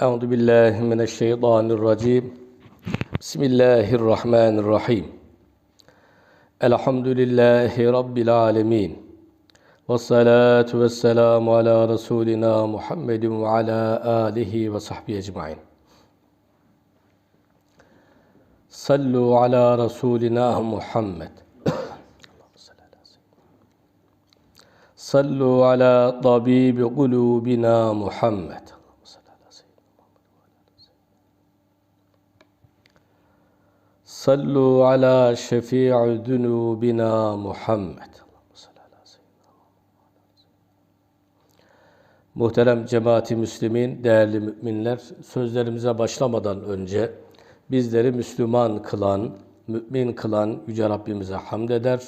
Euzu billahi mineşşeytanirracim. Bismillahirrahmanirrahim. Elhamdülillahi rabbil alamin. Ve salatu vesselamu ala resulina Muhammedin ve ala alihi ve sahbihi ecmaîn. Sallu ala resulina Muhammed. Sallu ala tabibi kulubina Muhammed. صلوا على شفيع ذنوبنا محمد Muhterem cemaati Müslümin, değerli müminler, sözlerimize başlamadan önce bizleri Müslüman kılan, mümin kılan Yüce Rabbimize hamd eder.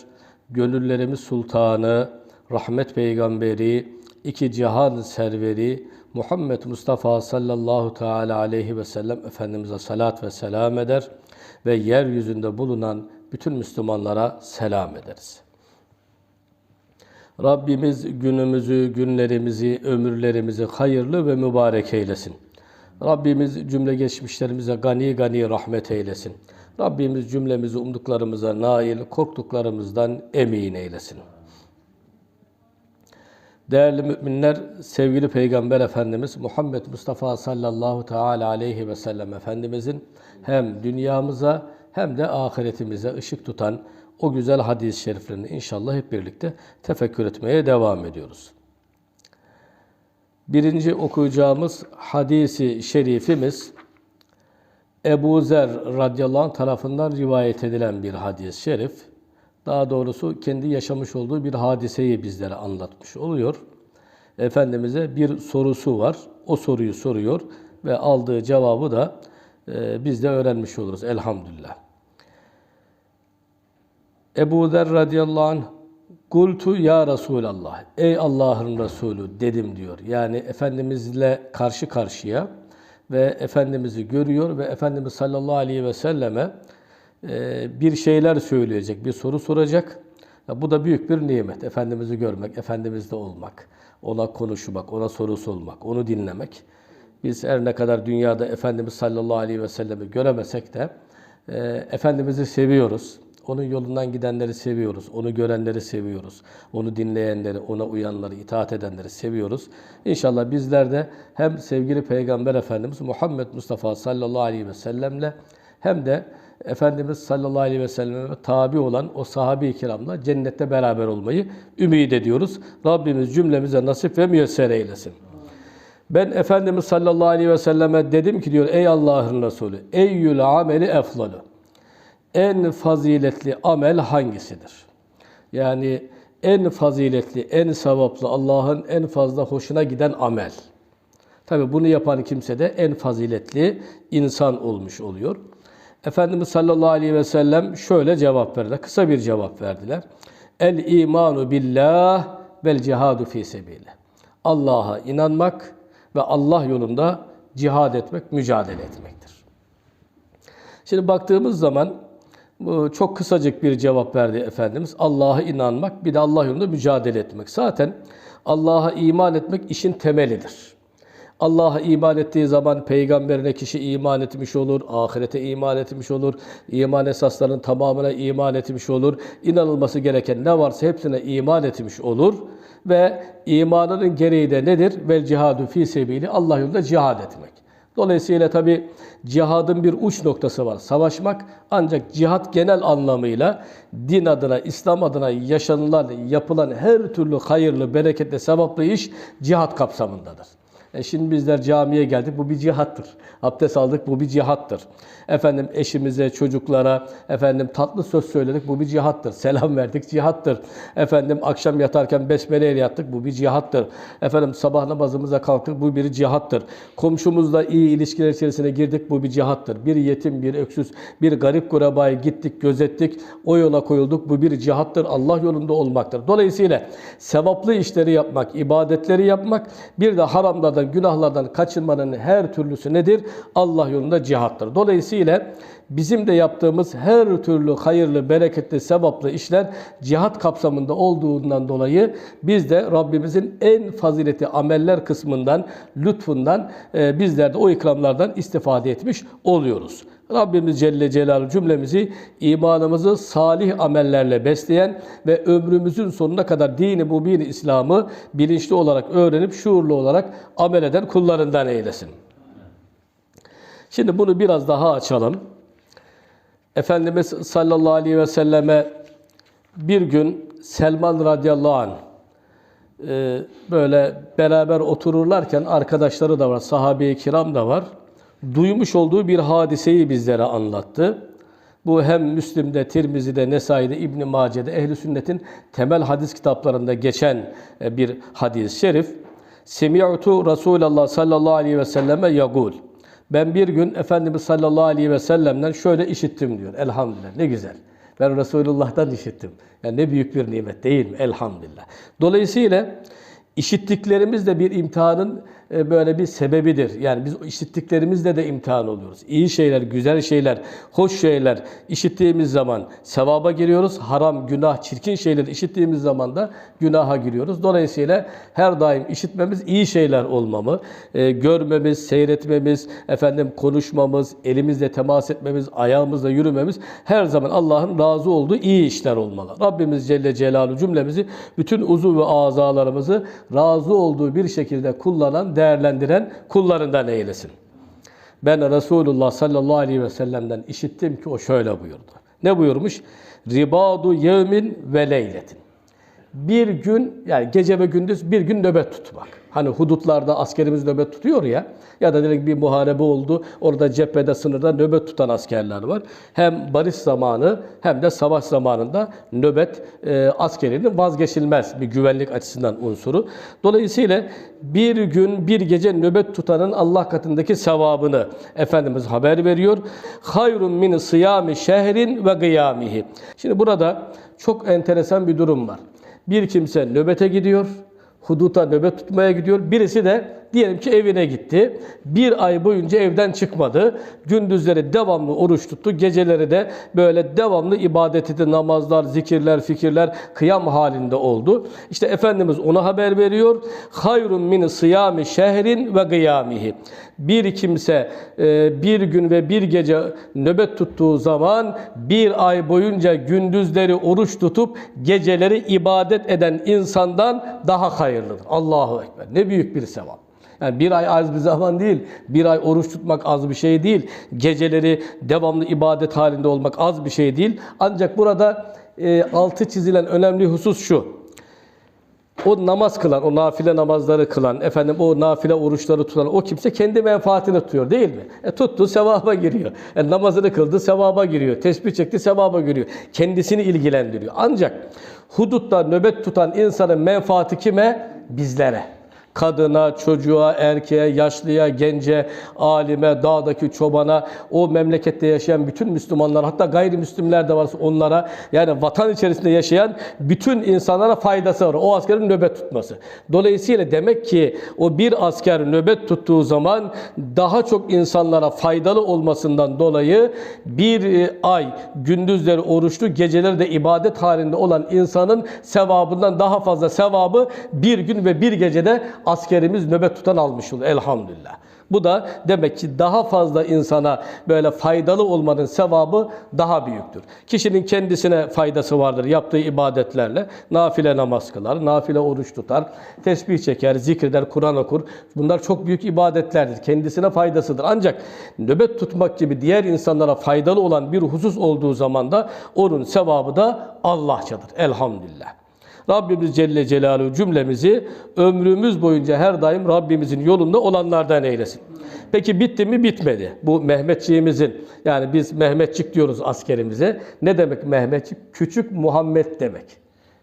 Gönüllerimiz sultanı, rahmet peygamberi, iki cihan serveri Muhammed Mustafa sallallahu teala aleyhi ve sellem Efendimiz'e salat ve selam eder Ve yeryüzünde bulunan bütün Müslümanlara selam ederiz. Rabbimiz günümüzü, günlerimizi, ömürlerimizi hayırlı ve mübarek eylesin. Rabbimiz cümle geçmişlerimize gani gani rahmet eylesin. Rabbimiz cümlemizi umduklarımıza nail, korktuklarımızdan emin eylesin. Değerli müminler, sevgili Peygamber Efendimiz Muhammed Mustafa sallallahu teala aleyhi ve sellem Efendimizin hem dünyamıza hem de ahiretimize ışık tutan o güzel hadis-i şeriflerini inşallah hep birlikte tefekkür etmeye devam ediyoruz. Birinci okuyacağımız hadisi şerifimiz Ebu Zer radıyallahu anh tarafından rivayet edilen bir hadis-i şerif. Daha doğrusu kendi yaşamış olduğu bir hadiseyi bizlere anlatmış oluyor. Efendimiz'e bir sorusu var. O soruyu soruyor ve aldığı cevabı da e, biz de öğrenmiş oluruz elhamdülillah. Ebu Zer radıyallahu anh Kultu ya Resulallah. Ey Allah'ın Resulü dedim diyor. Yani Efendimizle karşı karşıya ve Efendimiz'i görüyor ve Efendimiz sallallahu aleyhi ve selleme bir şeyler söyleyecek, bir soru soracak. Bu da büyük bir nimet. Efendimiz'i görmek, Efendimiz'de olmak, ona konuşmak, ona soru sormak, onu dinlemek. Biz her ne kadar dünyada Efendimiz sallallahu aleyhi ve sellemi göremesek de e, Efendimiz'i seviyoruz. Onun yolundan gidenleri seviyoruz. Onu görenleri seviyoruz. Onu dinleyenleri, ona uyanları, itaat edenleri seviyoruz. İnşallah bizler de hem sevgili Peygamber Efendimiz Muhammed Mustafa sallallahu aleyhi ve sellemle hem de Efendimiz sallallahu aleyhi ve selleme tabi olan o sahabe-i kiramla cennette beraber olmayı ümit ediyoruz. Rabbimiz cümlemize nasip ve müyesser eylesin. Ben Efendimiz sallallahu aleyhi ve selleme dedim ki diyor ey Allah'ın Resulü eyyül ameli eflalu en faziletli amel hangisidir? Yani en faziletli, en sevaplı, Allah'ın en fazla hoşuna giden amel. Tabi bunu yapan kimse de en faziletli insan olmuş oluyor. Efendimiz sallallahu aleyhi ve sellem şöyle cevap verdiler. Kısa bir cevap verdiler. El imanu billah vel cihadu fi sebile. Allah'a inanmak ve Allah yolunda cihad etmek, mücadele etmektir. Şimdi baktığımız zaman çok kısacık bir cevap verdi Efendimiz. Allah'a inanmak, bir de Allah yolunda mücadele etmek. Zaten Allah'a iman etmek işin temelidir. Allah'a iman ettiği zaman peygamberine kişi iman etmiş olur, ahirete iman etmiş olur, iman esaslarının tamamına iman etmiş olur. İnanılması gereken ne varsa hepsine iman etmiş olur ve imanının gereği de nedir? Vel cihadu fi sebili Allah yolunda cihad etmek. Dolayısıyla tabi cihadın bir uç noktası var. Savaşmak ancak cihat genel anlamıyla din adına, İslam adına yaşanılan, yapılan her türlü hayırlı, bereketli, sevaplı iş cihat kapsamındadır. E şimdi bizler camiye geldik. Bu bir cihattır. Abdest aldık. Bu bir cihattır. Efendim eşimize, çocuklara efendim tatlı söz söyledik. Bu bir cihattır. Selam verdik. Cihattır. Efendim akşam yatarken besmele ile yattık. Bu bir cihattır. Efendim sabah namazımıza kalktık. Bu bir cihattır. Komşumuzla iyi ilişkiler içerisine girdik. Bu bir cihattır. Bir yetim, bir öksüz, bir garip kurabaya gittik, gözettik. O yola koyulduk. Bu bir cihattır. Allah yolunda olmaktır. Dolayısıyla sevaplı işleri yapmak, ibadetleri yapmak, bir de haramda sevaplardan, günahlardan kaçınmanın her türlüsü nedir? Allah yolunda cihattır. Dolayısıyla bizim de yaptığımız her türlü hayırlı, bereketli, sevaplı işler cihat kapsamında olduğundan dolayı biz de Rabbimizin en fazileti ameller kısmından, lütfundan e, bizler de o ikramlardan istifade etmiş oluyoruz. Rabbimiz Celle Celaluhu cümlemizi imanımızı salih amellerle besleyen ve ömrümüzün sonuna kadar dini mubin İslam'ı bilinçli olarak öğrenip şuurlu olarak amel eden kullarından eylesin. Şimdi bunu biraz daha açalım. Efendimiz sallallahu aleyhi ve selleme bir gün Selman radıyallahu anh e, böyle beraber otururlarken arkadaşları da var, sahabe-i kiram da var. Duymuş olduğu bir hadiseyi bizlere anlattı. Bu hem Müslim'de, Tirmizi'de, Nesai'de, İbn Mace'de, Ehli Sünnet'in temel hadis kitaplarında geçen e, bir hadis-i şerif. Semi'tu Resulallah sallallahu aleyhi ve selleme yagul. Ben bir gün Efendimiz sallallahu aleyhi ve sellem'den şöyle işittim diyor. Elhamdülillah ne güzel. Ben Resulullah'tan işittim. Yani ne büyük bir nimet değil mi? Elhamdülillah. Dolayısıyla işittiklerimiz de bir imtihanın böyle bir sebebidir. Yani biz işittiklerimizle de imtihan oluyoruz. İyi şeyler, güzel şeyler, hoş şeyler işittiğimiz zaman sevaba giriyoruz. Haram, günah, çirkin şeyleri işittiğimiz zaman da günaha giriyoruz. Dolayısıyla her daim işitmemiz iyi şeyler olmamı, e, görmemiz, seyretmemiz, efendim konuşmamız, elimizle temas etmemiz, ayağımızla yürümemiz her zaman Allah'ın razı olduğu iyi işler olmalı. Rabbimiz Celle Celaluhu cümlemizi bütün uzuv ve azalarımızı razı olduğu bir şekilde kullanan, değerlendiren kullarından eylesin. Ben Resulullah sallallahu aleyhi ve sellem'den işittim ki o şöyle buyurdu. Ne buyurmuş? Ribadu yevmin ve leyletin. Bir gün yani gece ve gündüz bir gün nöbet tutmak. Hani hudutlarda askerimiz nöbet tutuyor ya ya da direkt bir muharebe oldu. Orada cephede sınırda nöbet tutan askerler var. Hem barış zamanı hem de savaş zamanında nöbet e, askerinin vazgeçilmez bir güvenlik açısından unsuru. Dolayısıyla bir gün bir gece nöbet tutanın Allah katındaki sevabını Efendimiz haber veriyor. Hayrun min sıyami şehrin ve gıyamihi. Şimdi burada çok enteresan bir durum var. Bir kimse nöbete gidiyor, huduta nöbet tutmaya gidiyor. Birisi de diyelim ki evine gitti. Bir ay boyunca evden çıkmadı. Gündüzleri devamlı oruç tuttu. Geceleri de böyle devamlı ibadet etti. Namazlar, zikirler, fikirler kıyam halinde oldu. İşte Efendimiz ona haber veriyor. Hayrun min sıyami şehrin ve gıyamihi. Bir kimse e, bir gün ve bir gece nöbet tuttuğu zaman bir ay boyunca gündüzleri oruç tutup geceleri ibadet eden insandan daha hayırlıdır. Allahu Ekber. Ne büyük bir sevap. Yani bir ay az bir zaman değil. Bir ay oruç tutmak az bir şey değil. Geceleri devamlı ibadet halinde olmak az bir şey değil. Ancak burada e, altı çizilen önemli husus şu. O namaz kılan, o nafile namazları kılan, efendim o nafile oruçları tutan o kimse kendi menfaatini tutuyor değil mi? E tuttu sevaba giriyor. E, namazını kıldı sevaba giriyor. Tesbih çekti sevaba giriyor. Kendisini ilgilendiriyor. Ancak hudutta nöbet tutan insanın menfaati kime? Bizlere kadına, çocuğa, erkeğe, yaşlıya, gence, alime, dağdaki çobana, o memlekette yaşayan bütün Müslümanlar, hatta gayrimüslimler de varsa onlara, yani vatan içerisinde yaşayan bütün insanlara faydası var. O askerin nöbet tutması. Dolayısıyla demek ki o bir asker nöbet tuttuğu zaman daha çok insanlara faydalı olmasından dolayı bir e, ay gündüzleri oruçlu, geceleri de ibadet halinde olan insanın sevabından daha fazla sevabı bir gün ve bir gecede askerimiz nöbet tutan almış olur elhamdülillah. Bu da demek ki daha fazla insana böyle faydalı olmanın sevabı daha büyüktür. Kişinin kendisine faydası vardır yaptığı ibadetlerle. Nafile namaz kılar, nafile oruç tutar, tesbih çeker, zikreder, Kur'an okur. Bunlar çok büyük ibadetlerdir. Kendisine faydasıdır. Ancak nöbet tutmak gibi diğer insanlara faydalı olan bir husus olduğu zaman da onun sevabı da Allahçadır. Elhamdülillah. Rabbimiz Celle Celaluhu cümlemizi ömrümüz boyunca her daim Rabbimizin yolunda olanlardan eylesin. Peki bitti mi? Bitmedi. Bu Mehmetçiğimizin yani biz Mehmetçik diyoruz askerimize. Ne demek Mehmetçik? Küçük Muhammed demek.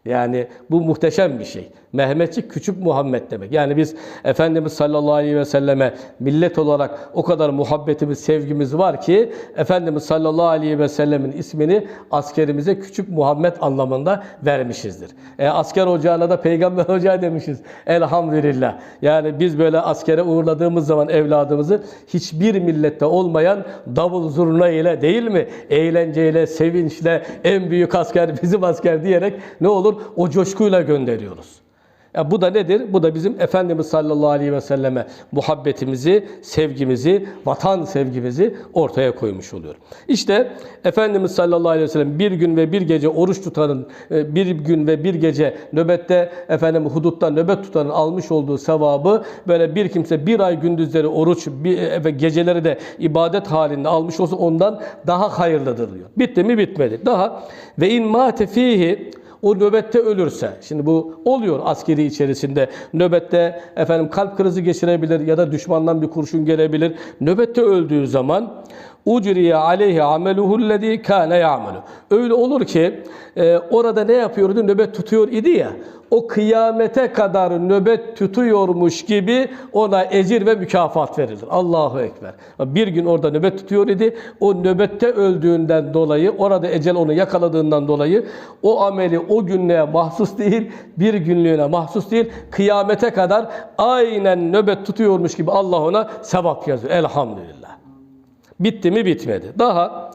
Yani bu muhteşem bir şey. Mehmetçik küçük Muhammed demek. Yani biz Efendimiz sallallahu aleyhi ve selleme millet olarak o kadar muhabbetimiz, sevgimiz var ki Efendimiz sallallahu aleyhi ve sellemin ismini askerimize küçük Muhammed anlamında vermişizdir. E, asker ocağına da peygamber ocağı demişiz. Elhamdülillah. Yani biz böyle askere uğurladığımız zaman evladımızı hiçbir millette olmayan davul zurna ile değil mi? Eğlenceyle, sevinçle en büyük asker bizim asker diyerek ne olur? O coşkuyla gönderiyoruz. Ya bu da nedir? Bu da bizim Efendimiz sallallahu aleyhi ve selleme muhabbetimizi, sevgimizi, vatan sevgimizi ortaya koymuş oluyor. İşte Efendimiz sallallahu aleyhi ve sellem bir gün ve bir gece oruç tutanın, e, bir gün ve bir gece nöbette efendim hudutta nöbet tutanın almış olduğu sevabı böyle bir kimse bir ay gündüzleri oruç e, ve geceleri de ibadet halinde almış olsa ondan daha hayırlıdır diyor. Bitti mi bitmedi. Daha ve in mate fihi o nöbette ölürse, şimdi bu oluyor askeri içerisinde, nöbette efendim kalp krizi geçirebilir ya da düşmandan bir kurşun gelebilir. Nöbette öldüğü zaman ucriye aleyhi ameluhu lezî kâne ya'melu. Öyle olur ki e, orada ne yapıyordu? Nöbet tutuyor idi ya. O kıyamete kadar nöbet tutuyormuş gibi ona ecir ve mükafat verilir. Allahu ekber. Bir gün orada nöbet tutuyor idi. O nöbette öldüğünden dolayı, orada ecel onu yakaladığından dolayı o ameli o günlüğe mahsus değil, bir günlüğüne mahsus değil. Kıyamete kadar aynen nöbet tutuyormuş gibi Allah ona sevap yazıyor. Elhamdülillah. Bitti mi bitmedi. Daha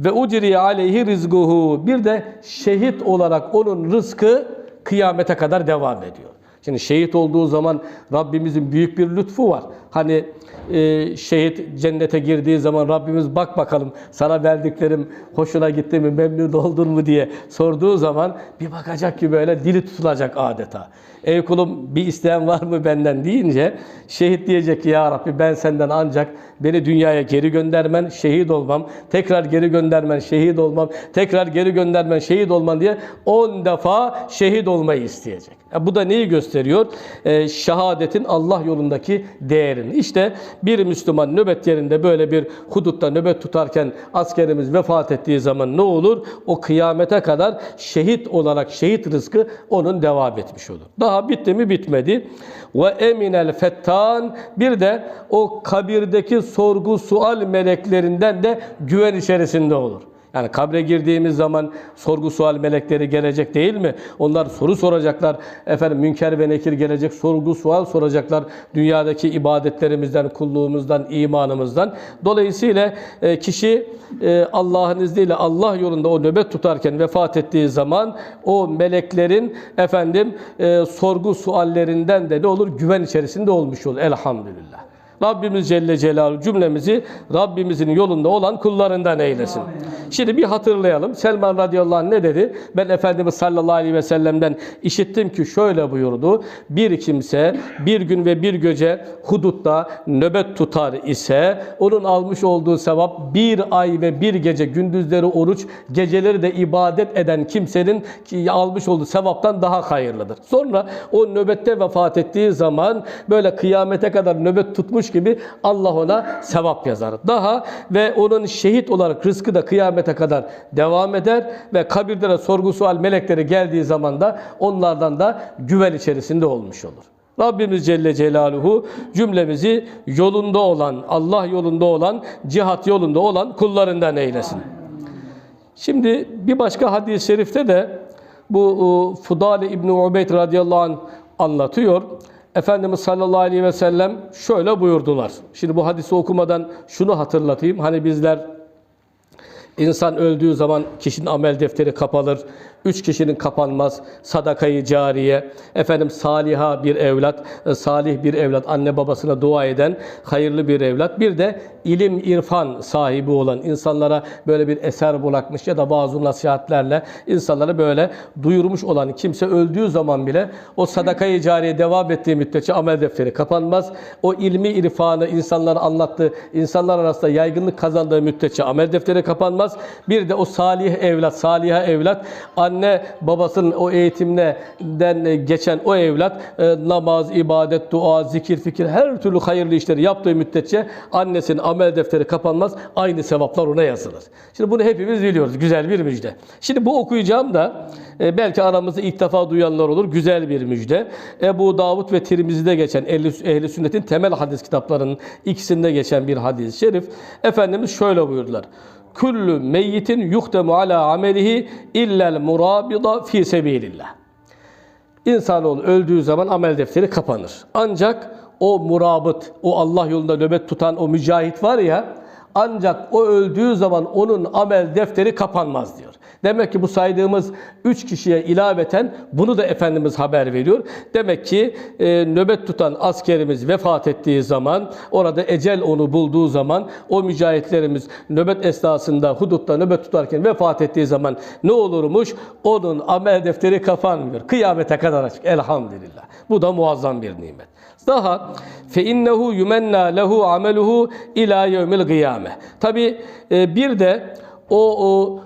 ve ucri aleyhi rizguhu bir de şehit olarak onun rızkı kıyamete kadar devam ediyor. Şimdi şehit olduğu zaman Rabbimizin büyük bir lütfu var. Hani e, şehit cennete girdiği zaman Rabbimiz bak bakalım sana verdiklerim hoşuna gitti mi, memnun oldun mu diye sorduğu zaman bir bakacak ki böyle dili tutulacak adeta. Ey kulum bir isteğin var mı benden deyince şehit diyecek ki ya Rabbi ben senden ancak beni dünyaya geri göndermen, şehit olmam, tekrar geri göndermen, şehit olmam, tekrar geri göndermen, şehit olman diye 10 defa şehit olmayı isteyecek. Ya bu da neyi gösteriyor? Ee, şehadetin Allah yolundaki değerini. İşte bir Müslüman nöbet yerinde böyle bir hudutta nöbet tutarken askerimiz vefat ettiği zaman ne olur? O kıyamete kadar şehit olarak şehit rızkı onun devam etmiş olur. Daha bitti mi bitmedi. Ve eminel fettan bir de o kabirdeki sorgu sual meleklerinden de güven içerisinde olur. Yani kabre girdiğimiz zaman sorgu sual melekleri gelecek değil mi? Onlar soru soracaklar. Efendim münker ve nekir gelecek sorgu sual soracaklar. Dünyadaki ibadetlerimizden, kulluğumuzdan, imanımızdan. Dolayısıyla e, kişi e, Allah'ın izniyle Allah yolunda o nöbet tutarken vefat ettiği zaman o meleklerin efendim e, sorgu suallerinden de ne olur? Güven içerisinde olmuş olur. Elhamdülillah. Rabbimiz Celle Celaluhu cümlemizi Rabbimizin yolunda olan kullarından eylesin. Şimdi bir hatırlayalım. Selman radıyallahu anh ne dedi? Ben Efendimiz sallallahu aleyhi ve sellem'den işittim ki şöyle buyurdu. Bir kimse bir gün ve bir gece hudutta nöbet tutar ise onun almış olduğu sevap bir ay ve bir gece gündüzleri oruç, geceleri de ibadet eden kimsenin ki almış olduğu sevaptan daha hayırlıdır. Sonra o nöbette vefat ettiği zaman böyle kıyamete kadar nöbet tutmuş gibi Allah ona sevap yazar. Daha ve onun şehit olarak rızkı da kıyamete kadar devam eder ve kabirde de sorgu sual melekleri geldiği zaman da onlardan da güven içerisinde olmuş olur. Rabbimiz Celle Celaluhu cümlemizi yolunda olan, Allah yolunda olan, cihat yolunda olan kullarından eylesin. Şimdi bir başka hadis-i şerifte de bu e, Fudali İbni Ubeyd radıyallahu anh anlatıyor. Efendimiz sallallahu aleyhi ve sellem şöyle buyurdular. Şimdi bu hadisi okumadan şunu hatırlatayım. Hani bizler İnsan öldüğü zaman kişinin amel defteri kapalır. Üç kişinin kapanmaz. Sadakayı cariye, efendim saliha bir evlat, e, salih bir evlat, anne babasına dua eden hayırlı bir evlat. Bir de ilim, irfan sahibi olan insanlara böyle bir eser bırakmış ya da bazı nasihatlerle insanlara böyle duyurmuş olan kimse öldüğü zaman bile o sadakayı cariye devam ettiği müddetçe amel defteri kapanmaz. O ilmi irfanı insanlara anlattığı, insanlar arasında yaygınlık kazandığı müddetçe amel defteri kapanmaz. Kapanmaz. Bir de o salih evlat, saliha evlat, anne babasının o eğitimden geçen o evlat e, namaz, ibadet, dua, zikir, fikir her türlü hayırlı işleri yaptığı müddetçe annesinin amel defteri kapanmaz. Aynı sevaplar ona yazılır. Şimdi bunu hepimiz biliyoruz. Güzel bir müjde. Şimdi bu okuyacağım da e, belki aramızda ilk defa duyanlar olur. Güzel bir müjde. Ebu Davud ve Tirmizi'de geçen ehli sünnetin temel hadis kitaplarının ikisinde geçen bir hadis-i şerif. Efendimiz şöyle buyurdular. Küllü meyyitin yuhtemu ala amelihi illel murabida fi sebilillah. İnsanoğlu öldüğü zaman amel defteri kapanır. Ancak o murabıt, o Allah yolunda nöbet tutan o mücahit var ya, ancak o öldüğü zaman onun amel defteri kapanmaz diyor. Demek ki bu saydığımız üç kişiye ilaveten bunu da Efendimiz haber veriyor. Demek ki e, nöbet tutan askerimiz vefat ettiği zaman, orada ecel onu bulduğu zaman, o mücahitlerimiz nöbet esnasında, hudutta nöbet tutarken vefat ettiği zaman ne olurmuş? Onun amel defteri kapanmıyor. Kıyamete kadar açık. Elhamdülillah. Bu da muazzam bir nimet. Daha fe innehu yumenna lehu ameluhu ila yevmil kıyame. Tabi bir de o, o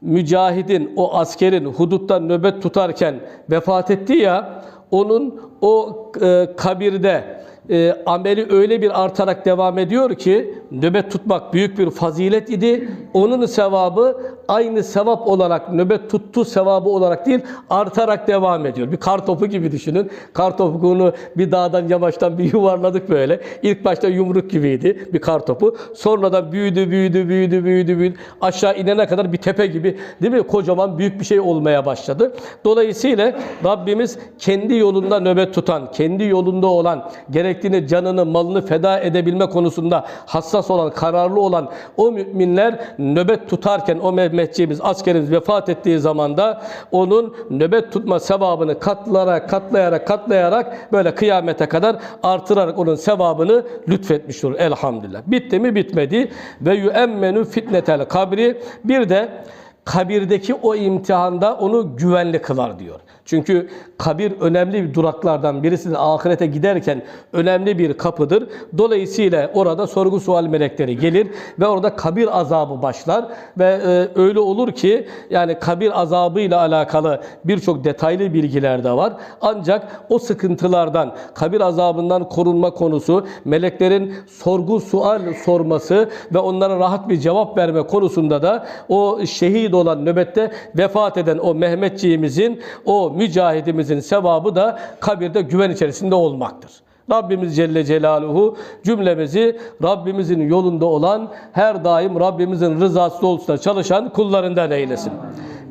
mücahidin, o askerin hudutta nöbet tutarken vefat etti ya, onun o e, kabirde e, ameli öyle bir artarak devam ediyor ki nöbet tutmak büyük bir fazilet idi. Onun sevabı aynı sevap olarak nöbet tuttu sevabı olarak değil artarak devam ediyor. Bir kar topu gibi düşünün. Kar topuğunu bir dağdan yamaçtan bir yuvarladık böyle. İlk başta yumruk gibiydi bir kar topu. Sonradan büyüdü, büyüdü, büyüdü, büyüdü, büyüdü. Aşağı inene kadar bir tepe gibi değil mi? Kocaman büyük bir şey olmaya başladı. Dolayısıyla Rabbimiz kendi yolunda nöbet tutan, kendi yolunda olan, gerektiğini canını, malını feda edebilme konusunda hassas olan, kararlı olan o müminler nöbet tutarken o Mehmetçiğimiz, askerimiz vefat ettiği zaman da onun nöbet tutma sevabını katlayarak, katlayarak, katlayarak böyle kıyamete kadar artırarak onun sevabını lütfetmiş olur. Elhamdülillah. Bitti mi? Bitmedi. Ve yu'emmenu fitnetel kabri. Bir de kabirdeki o imtihanda onu güvenli kılar diyor. Çünkü kabir önemli bir duraklardan birisidir. Ahirete giderken önemli bir kapıdır. Dolayısıyla orada sorgu sual melekleri gelir ve orada kabir azabı başlar ve e, öyle olur ki yani kabir azabıyla alakalı birçok detaylı bilgiler de var. Ancak o sıkıntılardan, kabir azabından korunma konusu, meleklerin sorgu sual sorması ve onlara rahat bir cevap verme konusunda da o şehit olan nöbette vefat eden o Mehmetçiğimizin o mücahidimizin sevabı da kabirde güven içerisinde olmaktır. Rabbimiz Celle Celaluhu cümlemizi Rabbimizin yolunda olan her daim Rabbimizin rızası doğrultusunda çalışan kullarından eylesin.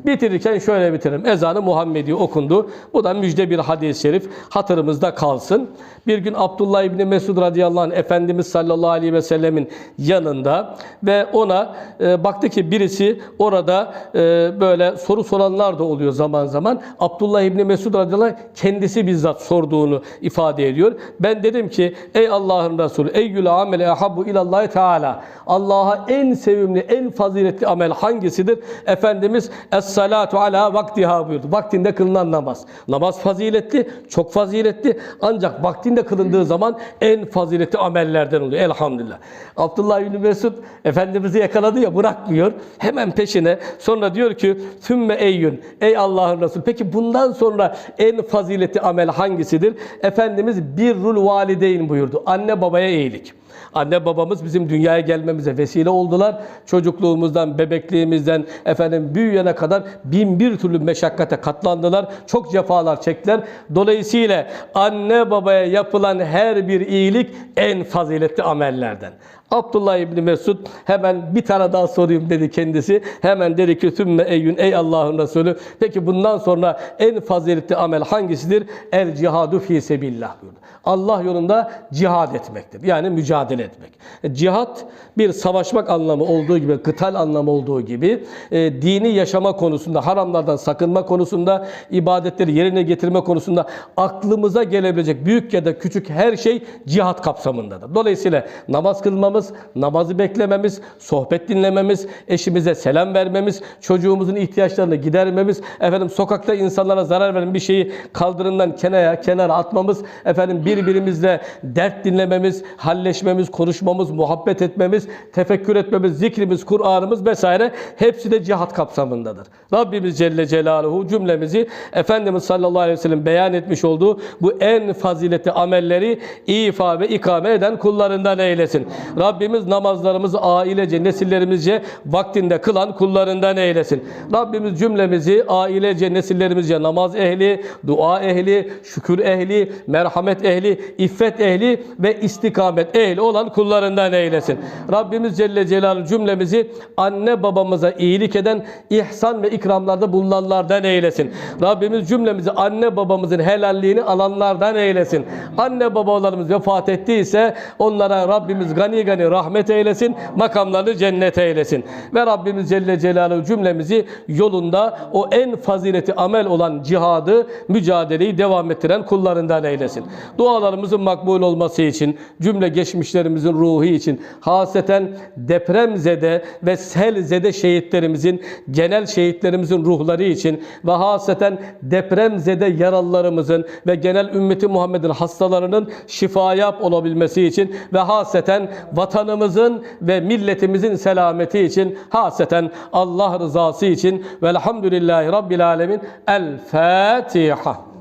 Bitirirken şöyle bitirelim. Ezanı Muhammedi okundu. Bu da müjde bir hadis-i şerif hatırımızda kalsın. Bir gün Abdullah İbni Mesud radıyallahu anh Efendimiz sallallahu aleyhi ve sellemin yanında ve ona e, baktı ki birisi orada e, böyle soru soranlar da oluyor zaman zaman. Abdullah İbni Mesud radıyallahu anh kendisi bizzat sorduğunu ifade ediyor. Ben dedim ki ey Allah'ın Resulü eyyül amele ahabbu ilallahi teala Allah'a en sevimli, en faziletli amel hangisidir? Efendimiz Es-salatu ala vaktiha buyurdu. Vaktinde kılınan namaz. Namaz faziletli, çok faziletli. Ancak vaktinde kılındığı zaman en faziletli amellerden oluyor. Elhamdülillah. Abdullah bin Mesud Efendimiz'i yakaladı ya bırakmıyor. Hemen peşine sonra diyor ki Sümme eyyün. Ey Allah'ın Resulü. Peki bundan sonra en faziletli amel hangisidir? Efendimiz birrul valideyn buyurdu. Anne babaya iyilik. Anne babamız bizim dünyaya gelmemize vesile oldular. Çocukluğumuzdan, bebekliğimizden efendim büyüyene kadar bin bir türlü meşakkate katlandılar. Çok cefalar çektiler. Dolayısıyla anne babaya yapılan her bir iyilik en faziletli amellerden. Abdullah İbni Mesud hemen bir tane daha sorayım dedi kendisi. Hemen dedi ki sümme eyyün ey Allah'ın Resulü. Peki bundan sonra en faziletli amel hangisidir? El cihadu fi sebillah buyurdu. Allah yolunda cihad etmektir. Yani mücadele etmek. E, Cihat bir savaşmak anlamı olduğu gibi, kıtal anlamı olduğu gibi e, dini yaşama konusunda, haramlardan sakınma konusunda, ibadetleri yerine getirme konusunda aklımıza gelebilecek büyük ya da küçük her şey cihat kapsamındadır. Dolayısıyla namaz kılmamız, olmamız, namazı beklememiz, sohbet dinlememiz, eşimize selam vermemiz, çocuğumuzun ihtiyaçlarını gidermemiz, efendim sokakta insanlara zarar veren bir şeyi kaldırımdan kenara kenara atmamız, efendim birbirimizle dert dinlememiz, halleşmemiz, konuşmamız, muhabbet etmemiz, tefekkür etmemiz, zikrimiz, Kur'an'ımız vesaire hepsi de cihat kapsamındadır. Rabbimiz Celle Celaluhu cümlemizi Efendimiz sallallahu aleyhi ve sellem beyan etmiş olduğu bu en faziletli amelleri ifa ve ikame eden kullarından eylesin. Rabbimiz namazlarımızı ailece, nesillerimizce vaktinde kılan kullarından eylesin. Rabbimiz cümlemizi ailece, nesillerimizce namaz ehli, dua ehli, şükür ehli, merhamet ehli, iffet ehli ve istikamet ehli olan kullarından eylesin. Rabbimiz Celle Celaluhu cümlemizi anne babamıza iyilik eden, ihsan ve ikramlarda bulunanlardan eylesin. Rabbimiz cümlemizi anne babamızın helalliğini alanlardan eylesin. Anne babalarımız vefat ettiyse onlara Rabbimiz gani gani rahmet eylesin, makamlarını cennet eylesin. Ve Rabbimiz Celle Celaluhu cümlemizi yolunda o en fazileti amel olan cihadı, mücadeleyi devam ettiren kullarından eylesin. Dualarımızın makbul olması için, cümle geçmişlerimizin ruhu için, haseten depremzede ve selzede şehitlerimizin, genel şehitlerimizin ruhları için ve haseten depremzede yaralılarımızın ve genel ümmeti Muhammed'in hastalarının şifaya olabilmesi için ve haseten vatanımızın ve milletimizin selameti için haseten Allah rızası için velhamdülillahi Rabbil Alemin El Fatiha.